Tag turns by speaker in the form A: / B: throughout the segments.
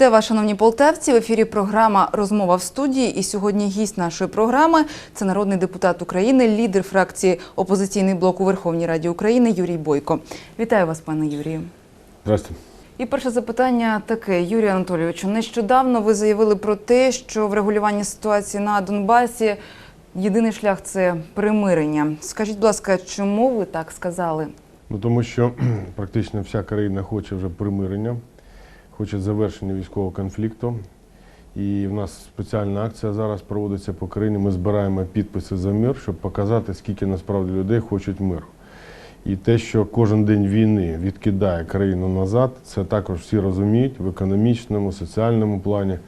A: Вітаю вас, шановні полтавці. В ефірі програма Розмова в студії. І сьогодні гість нашої програми це народний депутат України, лідер фракції Опозиційний блок у Верховній Раді України Юрій Бойко. Вітаю вас, пане Юрію.
B: Здравствуйте.
A: І перше запитання таке, Юрію Анатолійовичу. Нещодавно ви заявили про те, що в регулюванні ситуації на Донбасі єдиний шлях це примирення. Скажіть, будь ласка, чому ви так сказали?
B: Ну тому що практично вся країна хоче вже примирення, хоче завершення військового конфлікту. І в нас спеціальна акція зараз проводиться по країні. Ми збираємо підписи за мир, щоб показати, скільки насправді людей хочуть миру. І те, що кожен день війни відкидає країну назад, це також всі розуміють в економічному, соціальному плані,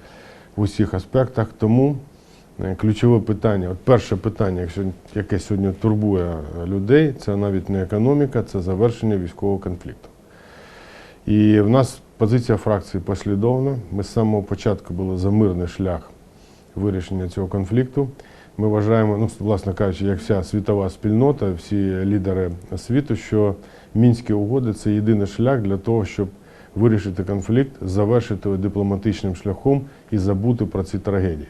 B: в усіх аспектах. Тому е, ключове питання, от перше питання, якщо яке сьогодні турбує людей, це навіть не економіка, це завершення військового конфлікту. І в нас позиція фракції послідовна. Ми з самого початку були за мирний шлях вирішення цього конфлікту. Ми вважаємо, ну, власне кажучи, як вся світова спільнота, всі лідери світу, що мінські угоди це єдиний шлях для того, щоб вирішити конфлікт, завершити його дипломатичним шляхом і забути про ці трагедії.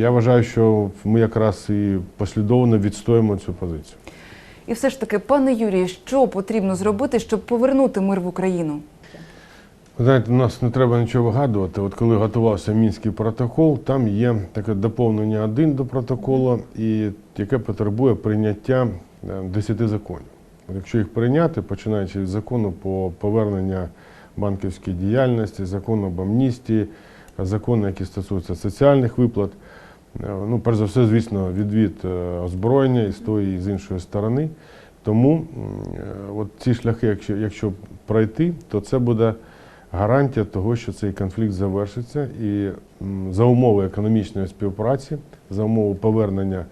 B: Я вважаю, що ми якраз і послідовно відстоїмо цю позицію.
A: І все ж таки, пане Юрію, що потрібно зробити, щоб повернути мир в Україну?
B: Ви знаєте, нас не треба нічого вигадувати. От коли готувався мінський протокол, там є таке доповнення один до протоколу, і яке потребує прийняття е, 10 законів. Якщо їх прийняти, починаючи від закону по повернення банківської діяльності, закону об амністії, закони, які стосуються соціальних виплат, е, ну, перш за все, звісно, відвід е, озброєння і з тої, і з іншої сторони. Тому е, от ці шляхи, якщо, якщо пройти, то це буде гарантія того, що цей конфлікт завершиться, і за умови економічної співпраці, за умови повернення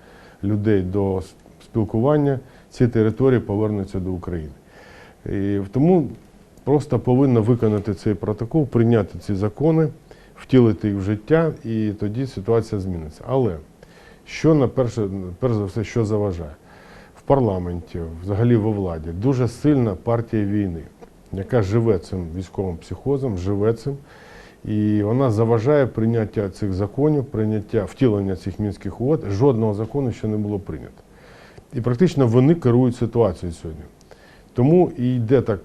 B: людей до спілкування, ці території повернуться до України. І тому просто повинно виконати цей протокол, прийняти ці закони, втілити їх в життя, і тоді ситуація зміниться. Але що на перше, перш за все, що заважає? В парламенті, взагалі во владі, дуже сильна партія війни, яка живе цим військовим психозом, живе цим. І вона заважає прийняття цих законів, прийняття втілення цих мінських угод. Жодного закону ще не було прийнято. І практично вони керують ситуацією сьогодні. Тому і йде так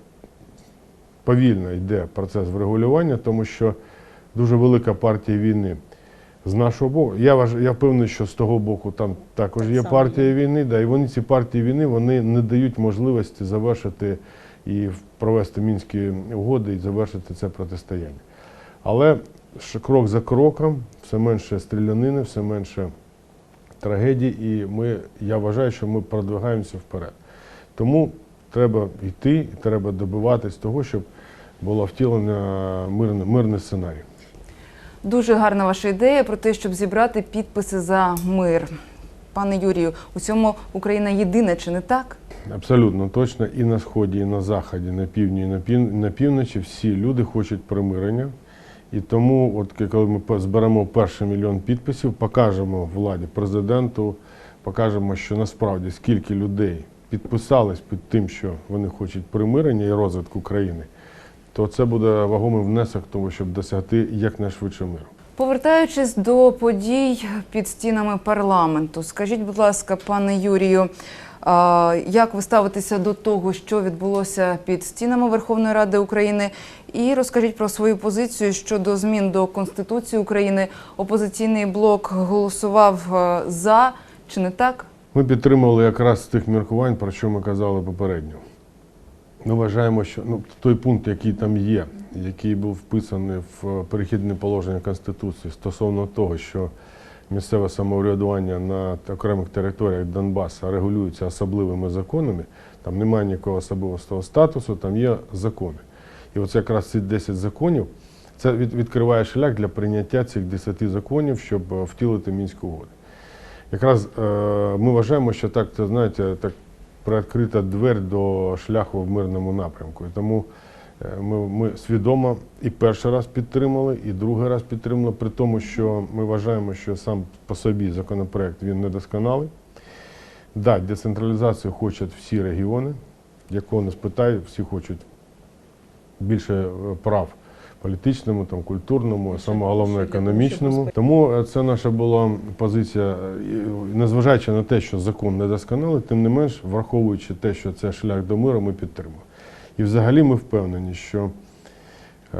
B: повільно йде процес врегулювання, тому що дуже велика партія війни з нашого боку. Я вваж, я впевнений, що з того боку там також
A: Так
B: є партія війни, да, і вони ці партії війни вони не дають можливості завершити і провести мінські угоди і завершити це протистояння. Але крок за кроком, все менше стрілянини, все менше трагедій, і ми, я вважаю, що ми продвигаємося вперед. Тому треба йти, треба добиватись того, щоб було втілено мирний, мирний сценарій.
A: Дуже гарна ваша ідея про те, щоб зібрати підписи за мир. Пане Юрію, у цьому Україна єдина, чи не так?
B: Абсолютно точно. І на сході, і на заході, на півдні, і на пів- на півночі всі люди хочуть примирення. І тому, от коли ми зберемо перший мільйон підписів, покажемо владі, президенту, покажемо, що насправді скільки людей підписались під тим, що вони хочуть примирення і розвитку країни, то це буде вагомий внесок того, щоб досягти якнайшвидше миру.
A: Повертаючись до подій під стінами парламенту, скажіть, будь ласка, пане Юрію, як ви ставитеся до того, що відбулося під стінами Верховної Ради України, і розкажіть про свою позицію щодо змін до Конституції України. Опозиційний блок голосував за чи не так?
B: Ми підтримували якраз тих міркувань, про що ми казали попередньо. Ми вважаємо, що ну, той пункт, який там є, який був вписаний в перехідне положення Конституції стосовно того, що місцеве самоврядування на окремих територіях Донбасу регулюється особливими законами, там немає ніякого особливого статусу, там є закони. І оце якраз ці 10 законів, це відкриває шлях для прийняття цих 10 законів, щоб е, втілити мінську угоду. Якраз е, ми вважаємо, що так, це знаєте, так приоткрита двері до шляху в мирному напрямку. І тому ми, ми свідомо і перший раз підтримали, і другий раз підтримали, при тому, що ми вважаємо, що сам по собі законопроект він недосконалий. Да, децентралізацію хочуть всі регіони, якого не спитаю, всі хочуть більше е, прав політичному, там, культурному, а саме головне економічному. Тому е, це наша була позиція, е, незважаючи на те, що закон недосконалий, тим не менш, враховуючи те, що це шлях до миру, ми підтримуємо. І взагалі ми впевнені, що е,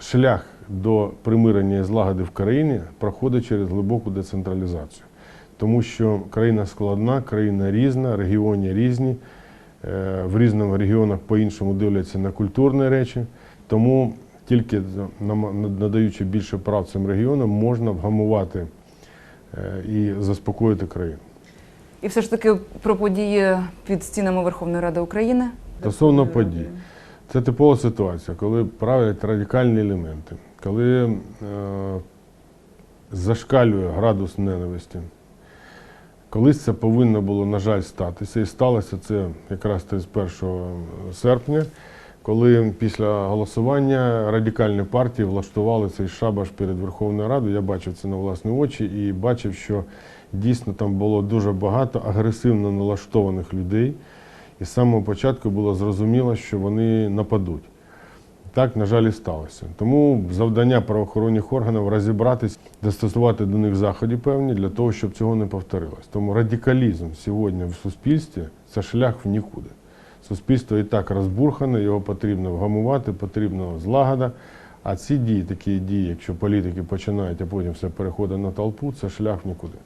B: шлях до примирення і злагоди в країні проходить через глибоку децентралізацію. Тому що країна складна, країна різна, регіони різні, е, в різних регіонах по-іншому дивляться на культурні речі. Тому тільки надаючи більше прав цим регіонам, можна вгамувати е, і заспокоїти країну.
A: І все ж таки про події під стінами Верховної Ради України.
B: Стосовно подій. Це типова ситуація, коли правлять радикальні елементи, коли е, зашкалює градус ненависті. Колись це повинно було, на жаль, статися. І сталося це якраз 31 серпня, коли після голосування радикальні партії влаштували цей шабаш перед Верховною Радою. Я бачив це на власні очі і бачив, що дійсно там було дуже багато агресивно налаштованих людей. І з самого початку було зрозуміло, що вони нападуть. Так, на жаль, і сталося. Тому завдання правоохоронних органів розібратись, застосувати до них заходи певні для того, щоб цього не повторилось. Тому радикалізм сьогодні в суспільстві це шлях в нікуди. Суспільство і так розбурхане, його потрібно вгамувати, потрібна злагода. А ці дії, такі дії, якщо політики починають, а потім все переходить на толпу, це шлях в нікуди.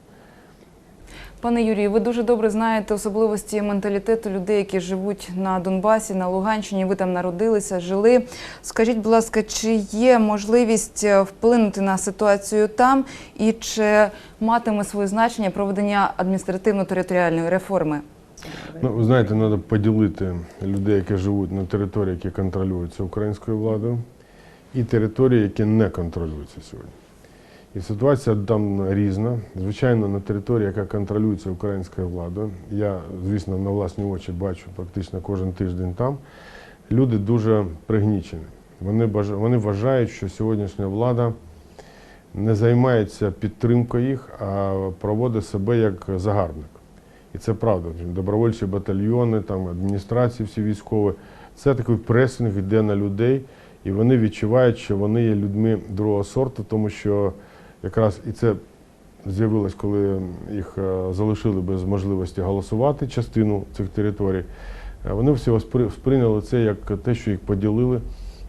A: Пане Юрію, ви дуже добре знаєте особливості менталітету людей, які живуть на Донбасі, на Луганщині. Ви там народилися, жили. Скажіть, будь ласка, чи є можливість е, вплинути на ситуацію там, і чи матиме своє значення проведення адміністративно-територіальної реформи?
B: Ну, ви знаєте, треба поділити людей, які живуть на території, які контролюються українською владою, і території, які не контролюються сьогодні. І ситуація там різна. Звичайно, на території, яка контролюється українською владою, я, звісно, на власні очі бачу практично кожен тиждень там, люди дуже пригнічені. Вони, вони вважають, що сьогоднішня влада не займається підтримкою їх, а проводить себе як загарбник. І це правда. Добровольчі батальйони, там адміністрації всі військові. Це такий пресинг йде на людей, і вони відчувають, що вони є людьми другого сорту, тому що якраз і це з'явилось, коли їх е, залишили без можливості голосувати частину цих територій. Е, Вони всі спри- сприйняли це як те, що їх поділили.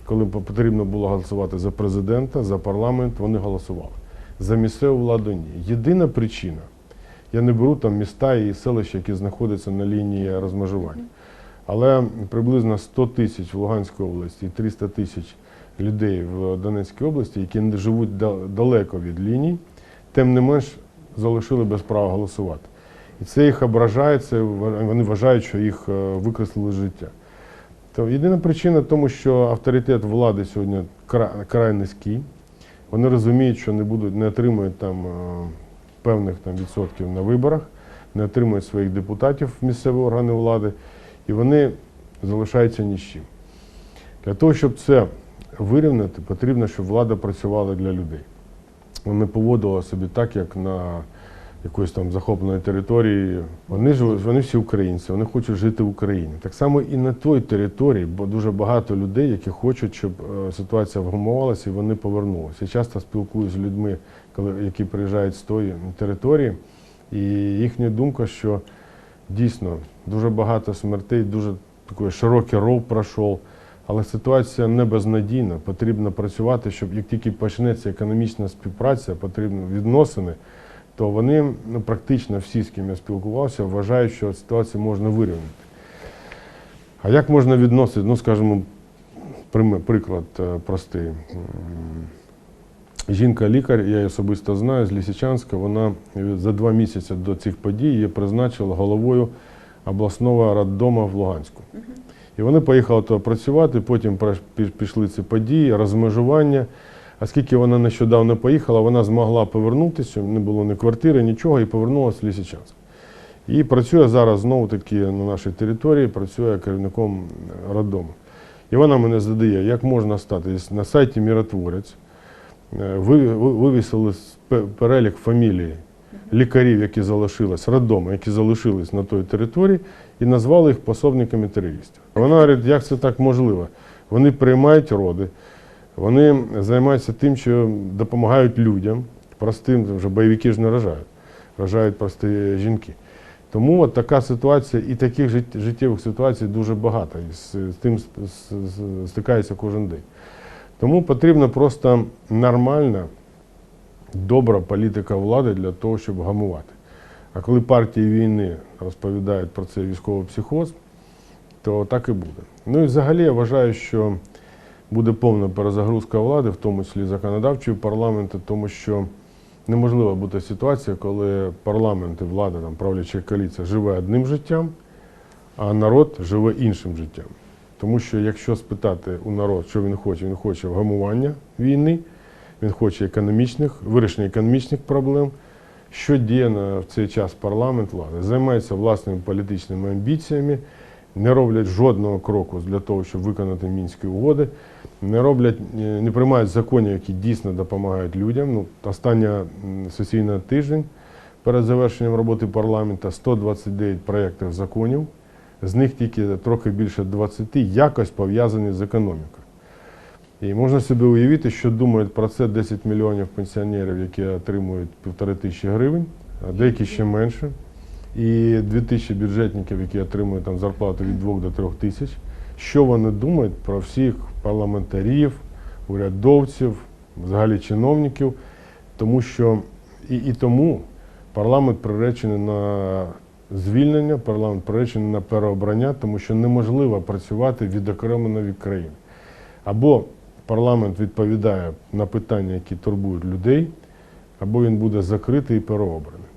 B: Коли по- потрібно було голосувати за президента, за парламент, вони голосували. За місцеву владу ні. Єдина причина. Я не беру там міста і селища, які знаходяться на лінії розмежування. Але приблизно 100 тисяч в Луганській області і 300 тисяч людей в Донецькій області, які живуть далеко від ліній, тим не менш залишили без права голосувати. І це їх ображає, це вони вважають, що їх е, викреслили життя. То єдина причина в тому, що авторитет влади сьогодні край низький. Вони розуміють, що не будуть, не отримують там е, певних там відсотків на виборах, не отримують своїх депутатів в місцеві органи влади, і вони залишаються ні з чим. Для того, щоб це вирівняти, потрібно, щоб влада працювала для людей. Вона не поводила собі так, як на якоїсь там захопленої території. Вони ж вони всі українці, вони хочуть жити в Україні. Так само і на той території, бо дуже багато людей, які хочуть, щоб е, ситуація вгамувалася і вони повернулися. Я часто спілкуюся з людьми, які приїжджають з тої території, і їхня думка, що дійсно дуже багато смертей, дуже такий широкий ров пройшов. Але ситуація не безнадійна. Потрібно працювати, щоб як тільки почнеться економічна співпраця, потрібно відносини, то вони ну, практично всі, з ким я спілкувався, вважають, що ситуацію можна вирівняти. А як можна відносити, ну, скажімо, приклад е, простий. Жінка-лікар, я її особисто знаю, з Лісичанська, вона за два місяці до цих подій її призначила головою обласного роддому в Луганську. І вони поїхали туди працювати, потім пішли ці події, розмежування. Оскільки вона нещодавно поїхала, вона змогла повернутися, не було ні квартири, нічого, і повернулася в Лісичанськ. І працює зараз знову таки на нашій території, працює керівником роддому. І вона мене задає, як можна стати на сайті Міротворець. е, ви- ви- Вивісили перелік фамілій лікарів, які залишились, роддому, які залишились на той території, і назвали їх пособниками терористів. Вона говорить, як це так можливо? Вони приймають роди, Вони займаються тим, що допомагають людям, простим, вже бойовики ж не рожають, рожають прості жінки. Тому от така ситуація і таких жит- життєвих ситуацій дуже багато. І з, з тим стикається кожен день. Тому потрібна просто нормальна, добра політика влади для того, щоб гамувати. А коли партії війни розповідають про це військовий психоз, то так і буде. Ну і взагалі я вважаю, що буде повна перезагрузка влади, в тому числі законодавчої парламенту, тому що неможлива бути ситуація, коли парламент і влада, там, правляча коаліція живе одним життям, а народ живе іншим життям. Тому що якщо спитати у народ, що він хоче, він хоче вгамування війни, він хоче економічних, вирішення економічних проблем. Що на в цей час парламент влади? Займається власними політичними амбіціями, не роблять жодного кроку для того, щоб виконати мінські угоди, не роблять, е, не приймають законів, які дійсно допомагають людям. Ну, остання сесійна тиждень перед завершенням роботи парламенту 129 проєктів законів, з них тільки трохи більше 20 якось пов'язані з економікою. І можна собі уявити, що думають про це 10 мільйонів пенсіонерів, які отримують півтори тисячі гривень, а деякі ще менше. І 2 тисячі бюджетників, які отримують там зарплату від 2 до 3 тисяч. Що вони думають про всіх парламентарів, урядовців, взагалі чиновників, тому що і, і тому парламент приречений на звільнення, парламент приречений на переобрання, тому що неможливо працювати відокремлено від країни. Або парламент відповідає на питання, які турбують людей, або він буде закритий і переобраний.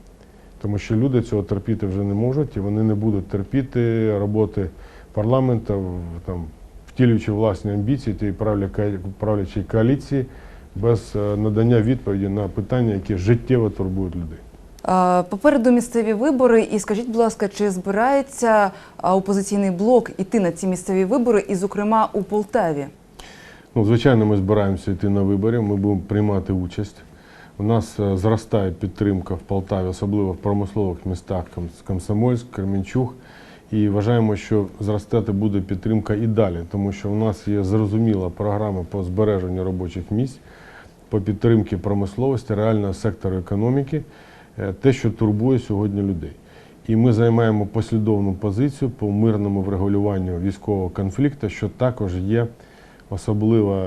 B: Тому що люди цього терпіти вже не можуть, і вони не будуть терпіти роботи парламенту, там, втілюючи власні амбіції тієї правля- правлячої коаліції без е, надання відповіді на питання, які життєво турбують людей.
A: Попереду місцеві вибори, і скажіть, будь ласка, чи збирається опозиційний блок іти на ці місцеві вибори, і, зокрема, у Полтаві?
B: Ну, звичайно, ми збираємося йти на вибори, ми будемо приймати участь. У нас е, зростає підтримка в Полтаві, особливо в промислових містах Ком- Комсомольськ, Кременчуг. І вважаємо, що зростати буде підтримка і далі, тому що у нас є зрозуміла програма по збереженню робочих місць, по підтримці промисловості, реального сектору економіки, е, те, що турбує сьогодні людей. І ми займаємо послідовну позицію по мирному врегулюванню військового конфлікту, що також є особливо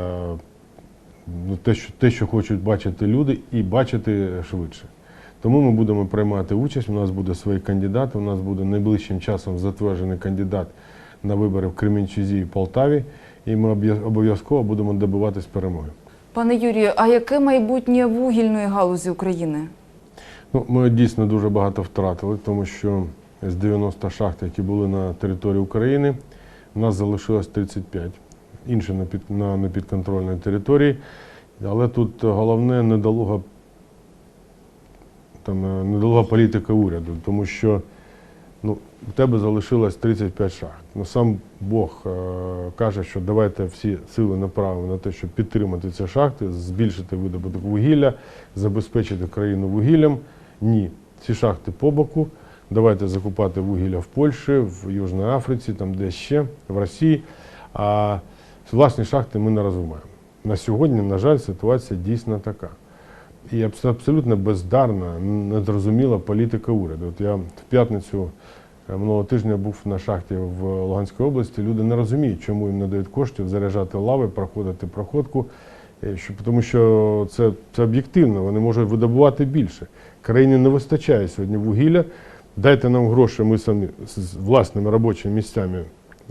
B: ну, те, що, те, що хочуть бачити люди, і бачити швидше. Тому ми будемо приймати участь. У нас буде свої кандидати. У нас буде найближчим часом затверджений кандидат на вибори в Кременчузі і Полтаві. І ми обов'язково будемо добиватись перемоги.
A: Пане Юрію, а яке майбутнє вугільної галузі України?
B: Ну, ми дійсно дуже багато втратили, тому що з 90 шахт, які були на території України, у нас залишилось 35. Інші на, під, на непідконтрольній території. Але тут головне недолуга, там, е, недолуга політика уряду, тому що ну, у тебе залишилось 35 шахт. Ну, сам Бог е, каже, що давайте всі сили направимо на те, щоб підтримати ці шахти, збільшити видобуток вугілля, забезпечити країну вугіллям. Ні, ці шахти по боку. Давайте закупати вугілля в Польщі, в Южній Африці, там де ще, в Росії. А власні шахти ми не розвиваємо. На сьогодні, на жаль, ситуація дійсно така. І абсолютно бездарна, незрозуміла політика уряду. От я в п'ятницю е, минулого тижня був на шахті в Луганській області. Люди не розуміють, чому їм не дають коштів заряджати лави, проходити проходку. Е, Тому що це, це об'єктивно, вони можуть видобувати більше. Країні не вистачає сьогодні вугілля. Дайте нам гроші, ми самі з з власними робочими місцями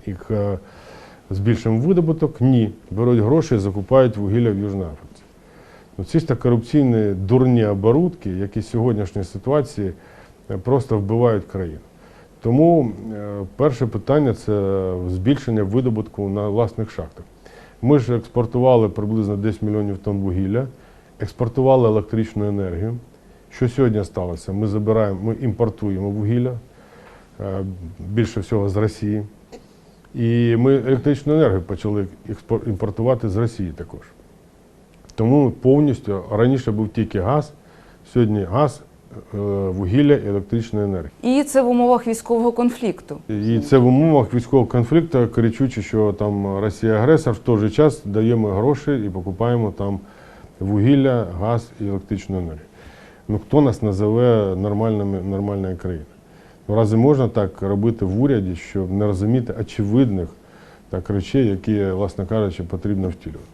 B: їх е, збільшимо видобуток. Ні. Беруть гроші і закупають вугілля в Южній Африці. Ну, чисто корупційні дурні оборудки, які в сьогоднішній ситуації е, просто вбивають країну. Тому е, перше питання це збільшення видобутку на власних шахтах. Ми ж експортували приблизно 10 мільйонів тонн вугілля, експортували електричну енергію. Що сьогодні сталося? Ми забираємо, ми імпортуємо вугілля е, більше всього з Росії. І ми електричну енергію почали імпортувати з Росії також. Тому повністю раніше був тільки газ, сьогодні газ, е, вугілля і електричної енергії.
A: І це в умовах військового конфлікту.
B: І це в умовах військового конфлікту, кричучи, що там Росія агресор, в той же час даємо гроші і покупаємо там вугілля, газ і електричну енергію. Ну хто нас називе нормальними, нормальною країною? Ну, разве можна так робити в уряді, щоб не розуміти очевидних так, речей, які, власне кажучи, потрібно втілювати?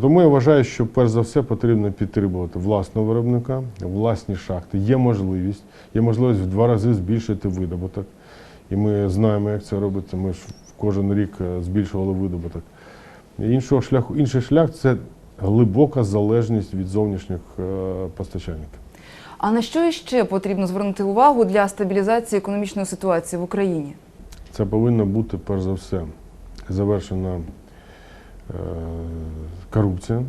B: Тому я вважаю, що перш за все потрібно підтримувати власного виробника, власні шахти. Є можливість, є можливість в два рази збільшити видобуток. І ми знаємо, як це робиться. Ми ж кожен рік е, збільшували видобуток. Іншого шляху, інший шлях це глибока залежність від зовнішніх е, постачальників.
A: А на що іще потрібно звернути увагу для стабілізації економічної ситуації в Україні?
B: Це повинна бути, перш за все, завершена е, корупція,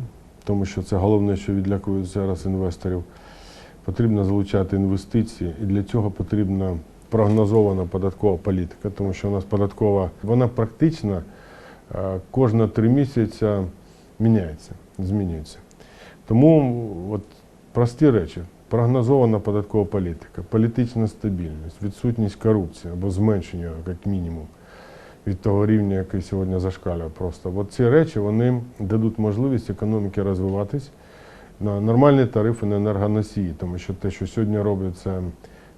B: тому що це головне, що відлякує зараз інвесторів. Потрібно залучати інвестиції, і для цього потрібна прогнозована податкова політика, тому що у нас податкова, вона практично е, кожна три місяці міняється, змінюється. Тому от прості речі. Прогнозована податкова політика, політична стабільність, відсутність корупції або зменшення, як мінімум, від того рівня, який сьогодні зашкалює просто. От ці речі вони дадуть можливість економіки розвиватись на нормальні тарифи на енергоносії, тому що те, що сьогодні роблять, це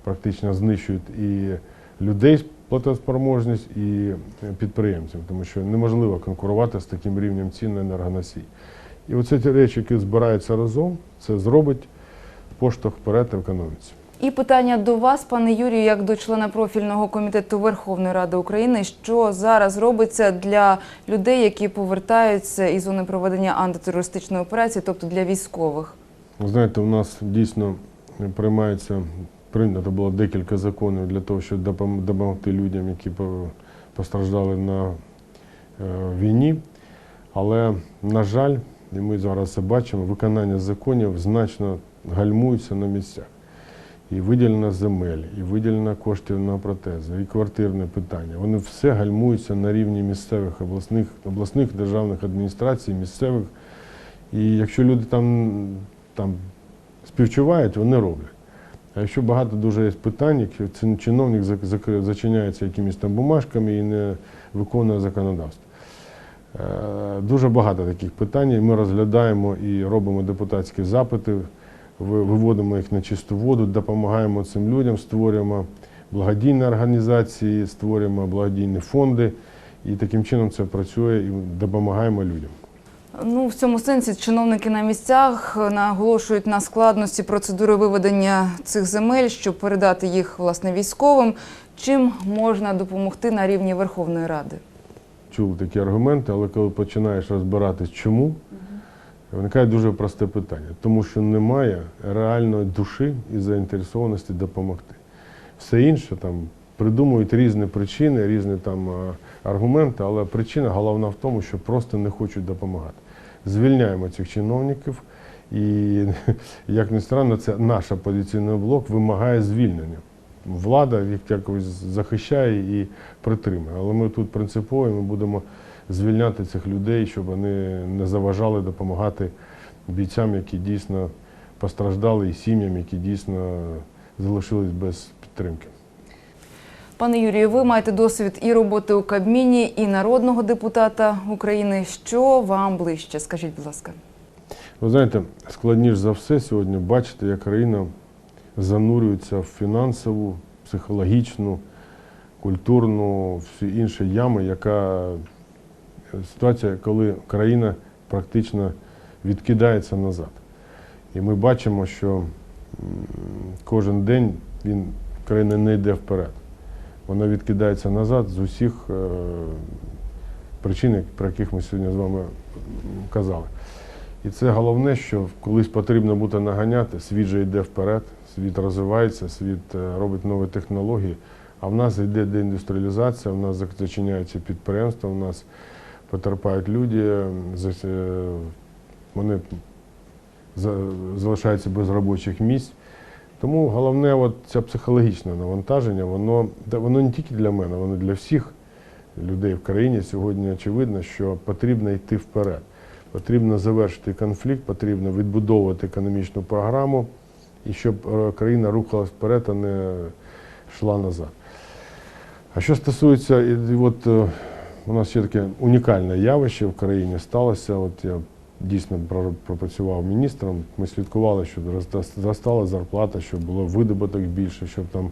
B: практично знищують і людей платоспроможність, і підприємців, тому що неможливо конкурувати з таким рівнем цін на енергоносії. І оце ті речі, які збираються разом, це зробить поштовх вперед в економіці.
A: І питання до вас, пане Юрію, як до члена профільного комітету Верховної Ради України, що зараз робиться для людей, які повертаються із зони проведення антитерористичної операції, тобто для військових?
B: Ви знаєте, у нас дійсно приймається, прийнято було декілька законів для того, щоб допомогти людям, які постраждали на е, війні. Але, на жаль, і ми зараз це бачимо, виконання законів значно гальмується на місцях. І виділена земель, і виділена коштів на протези, і квартирне питання. Вони все гальмуються на рівні місцевих обласних, обласних державних адміністрацій, місцевих. І якщо люди там, там співчувають, вони роблять. А якщо багато дуже є питань, якщо чиновник зачиняється якимись там бумажками і не виконує законодавство. Е, Дуже багато таких питань. Ми розглядаємо і робимо депутатські запити, виводимо їх на чисту воду, допомагаємо цим людям, створюємо благодійні організації, створюємо благодійні фонди. І таким чином це працює і допомагаємо людям.
A: Ну, в цьому сенсі чиновники на місцях наголошують на складності процедури виведення цих земель, щоб передати їх власне військовим. Чим можна допомогти на рівні Верховної Ради?
B: чув такі аргументи, але коли починаєш розбиратись, чому, виникає дуже просте питання. Тому що немає реальної душі і заінтересованості допомогти. Все інше там придумують різні причини, різні там е, аргументи, але причина головна в тому, що просто не хочуть допомагати. Звільняємо цих чиновників, і, як не странно, це наш опозиційний блок вимагає звільнення. Влада їх якось захищає і притримує. Але ми тут принципові, ми будемо звільняти цих людей, щоб вони не заважали допомагати бійцям, які дійсно постраждали, і сім'ям, які дійсно залишились без підтримки.
A: Пане Юрію, ви маєте досвід і роботи у Кабміні, і народного депутата України. Що вам ближче? Скажіть, будь ласка.
B: Ви знаєте, складніше за все сьогодні бачити, як країна занурюється в фінансову, психологічну, культурну, всі інші ями, яка ситуація, коли країна практично відкидається назад. І ми бачимо, що кожен день він, країна не йде вперед. Вона відкидається назад з усіх е, причин, про яких ми сьогодні з вами казали. І це головне, що колись потрібно буде наганяти, світ же йде вперед, світ розвивається, світ е, робить нові технології, а в нас йде деіндустріалізація, в нас зачиняються підприємства, в нас потерпають люди, вони залишаються без робочих місць. Тому головне, от це психологічне навантаження, воно, воно не тільки для мене, воно для всіх людей в країні сьогодні очевидно, що потрібно йти вперед. Потрібно завершити конфлікт, потрібно відбудовувати економічну програму і щоб е, країна рухалась вперед, а не йшла назад. А що стосується, от е, у нас ще таке унікальне явище в країні сталося. От я дійсно пропрацював міністром. Ми слідкували, щоб зростала зарплата, щоб було видобуток більше, щоб там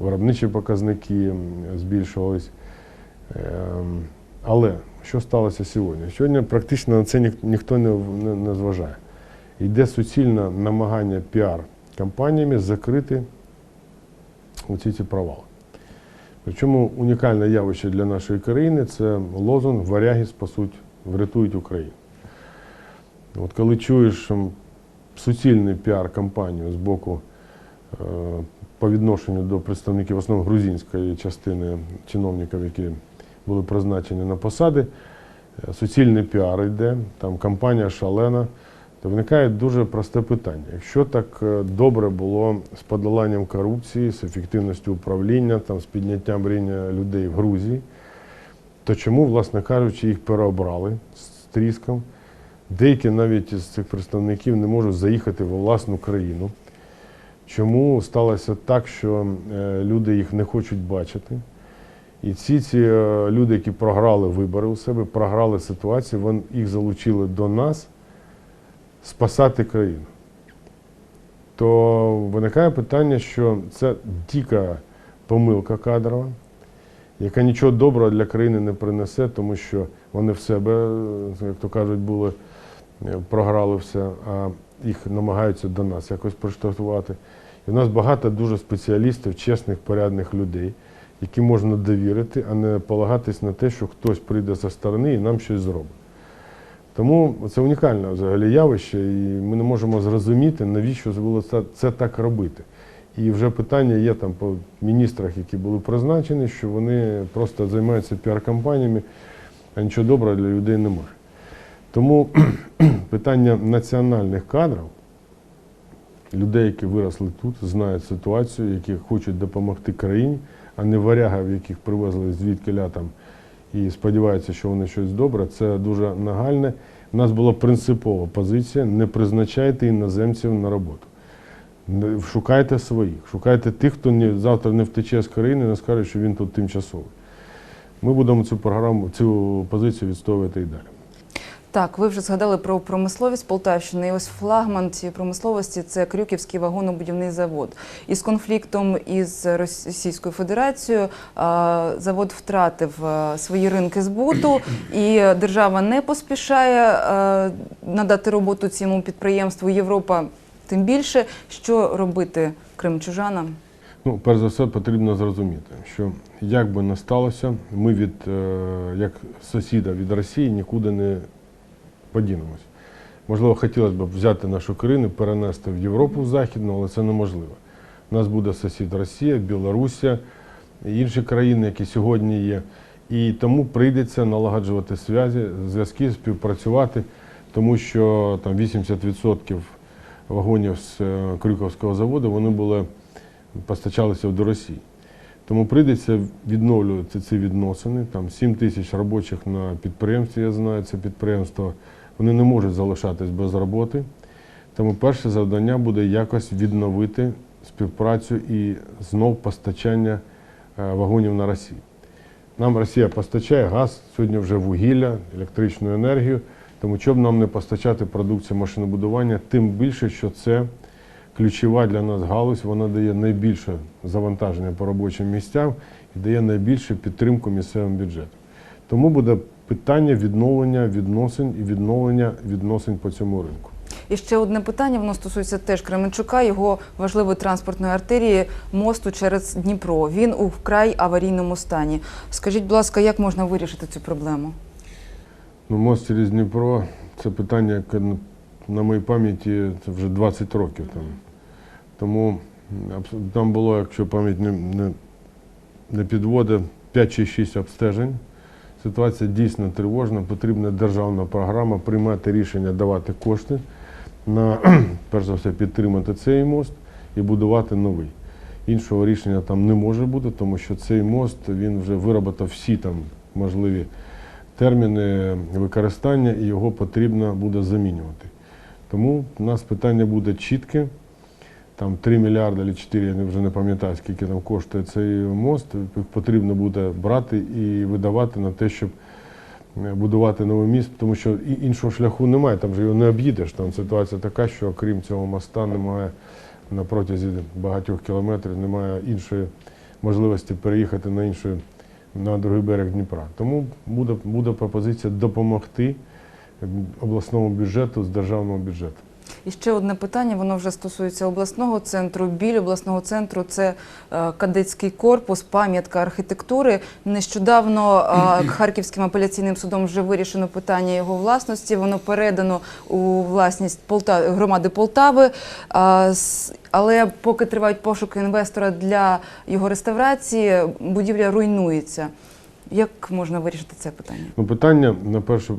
B: виробничі показники збільшувались. Ем, Але що сталося сьогодні? Сьогодні практично на це ніхто не, не, не зважає. Йде суцільне намагання піар-компаніями закрити оці ці провали. Причому унікальне явище для нашої країни це лозунг варяги спасуть, врятують Україну. От коли чуєш суцільний піар-кампанію з боку е, по відношенню до представників в основному грузинської частини чиновників, які були призначені на посади, е, суцільний піар йде, там кампанія шалена, то виникає дуже просте питання. Якщо так е, добре було з подоланням корупції, з ефективністю управління, там, з підняттям рівня людей в Грузії, то чому, власне кажучи, їх переобрали з тріском? Деякі навіть з цих представників не можуть заїхати в власну країну. Чому сталося так, що е, люди їх не хочуть бачити? І ці, ці е, люди, які програли вибори у себе, програли ситуацію, вони їх залучили до нас спасати країну. То виникає питання, що це дика помилка кадрова, яка нічого доброго для країни не принесе, тому що вони в себе, як то кажуть, були, е, програли все, а їх намагаються до нас якось приштатувати. І в нас багато дуже спеціалістів, чесних, порядних людей, які можна довірити, а не полагатись на те, що хтось прийде зі сторони і нам щось зробить. Тому це унікальне взагалі явище, і ми не можемо зрозуміти, навіщо було це, це так робити. І вже питання є там по міністрах, які були призначені, що вони просто займаються піар-кампаніями, а нічого доброго для людей немає. Тому питання національних кадрів, людей, які виросли тут, знають ситуацію, які хочуть допомогти країні, а не варягів, яких привезли звідки там і сподіваються, що вони щось добре, це дуже нагальне. У нас була принципова позиція: не призначайте іноземців на роботу. Шукайте своїх, шукайте тих, хто не, завтра не втече з країни, не скаже, що він тут тимчасовий. Ми будемо цю програму, цю позицію відстоювати і далі.
A: Так, ви вже згадали про промисловість Полтавщини. І ось флагман цієї промисловості це Крюківський вагонобудівний завод. Із конфліктом із Російською Федерацією завод втратив свої ринки збуту, і держава не поспішає надати роботу цьому підприємству. Європа тим більше, що робити кримчужанам.
B: Ну, перш за все, потрібно зрозуміти, що як би не сталося, ми від е, як сусіда від Росії нікуди не подінемось. Можливо, хотілося б взяти нашу країну, перенести в Європу в Західну, але це неможливо. У нас буде сусід Росія, Білорусія, інші країни, які сьогодні є. І тому прийдеться налагоджувати зв'язі, зв'язки, співпрацювати, тому що там 80% вагонів з е, Крюковського заводу вони були постачалися до Росії. Тому прийдеться відновлювати ці відносини. Там 7 тисяч робочих на підприємстві, я знаю, це підприємство, вони не можуть залишатись без роботи. Тому перше завдання буде якось відновити співпрацю і знов постачання е, вагонів на Росію. Нам Росія постачає газ, сьогодні вже вугілля, електричну енергію. Тому щоб нам не постачати продукцію машинобудування, тим більше, що це ключова для нас галузь, вона дає найбільше завантаження по робочим місцям і дає найбільшу підтримку місцевим бюджетам. Тому буде питання відновлення відносин і відновлення відносин по цьому ринку.
A: І ще одне питання, воно стосується теж Кременчука, його важливої транспортної артерії мосту через Дніпро. Він у вкрай аварійному стані. Скажіть, будь ласка, як можна вирішити цю проблему?
B: Ну, мост через Дніпро це питання, яке на- моїй пам'яті це вже 20 років. Там. Тому там було, якщо пам'ять не, не, не підводить, 5 чи 6 обстежень. Ситуація дійсно тривожна, потрібна державна програма приймати рішення давати кошти на, перш за все, підтримати цей мост і будувати новий. Іншого рішення там не може бути, тому що цей мост він вже вироботав всі там можливі терміни використання і його потрібно буде замінювати. Тому у нас питання буде чітке. Там 3 мільярди чи 4, я вже не пам'ятаю, скільки там коштує цей мост, потрібно буде брати і видавати на те, щоб е, будувати новий міст, тому що іншого шляху немає, там же його не об'їдеш. Там ситуація така, що крім цього моста немає на протязі багатьох кілометрів, немає іншої можливості переїхати на інший, на другий берег Дніпра. Тому буде, буде пропозиція допомогти обласному бюджету з державного бюджету.
A: І ще одне питання, воно вже стосується обласного центру. Біль обласного центру це е, кадетський корпус, пам'ятка архітектури. Нещодавно е, Харківським апеляційним судом вже вирішено питання його власності. Воно передано у власність громади Полтави. Але поки тривають пошуки інвестора для його реставрації, будівля руйнується. Як можна вирішити це питання?
B: Ну, питання на перше,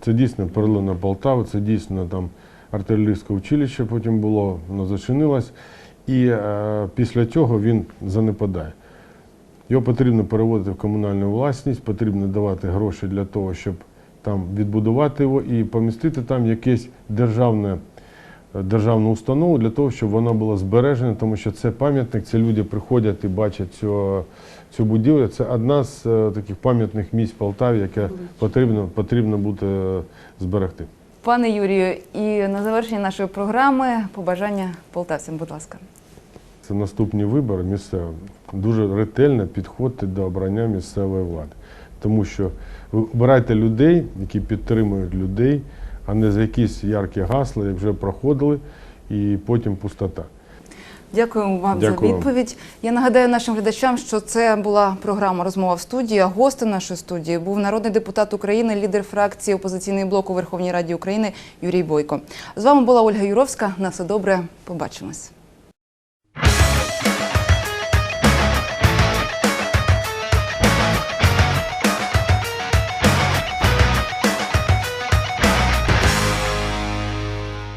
B: це дійсно перлина Полтави, це дійсно там артилерійське училище потім було, воно зачинилось. І е, після цього він занепадає. Його потрібно переводити в комунальну власність, потрібно давати гроші для того, щоб там відбудувати його і помістити там якесь державне, е, державну установу для того, щоб вона була збережена, тому що це пам'ятник, це люди приходять і бачать цю, цю будівлю. Це одна з е, таких пам'ятних місць Полтаві, яке потрібно, потрібно буде зберегти.
A: Пане Юрію, і на завершення нашої програми побажання полтавцям, будь ласка.
B: Це наступні вибори місцеві. Дуже ретельно підходьте до обрання місцевої влади. Тому що ви обирайте людей, які підтримують людей, а не за якісь яркі гасла, як вже проходили, і потім пустота.
A: Дякуємо вам
B: Дякую
A: за відповідь. Я нагадаю нашим глядачам, що це була програма Розмова в студії. А гостем нашої студії був народний депутат України, лідер фракції опозиційний блок у Верховній Раді України Юрій Бойко. З вами була Ольга Юровська. На все добре. Побачимось.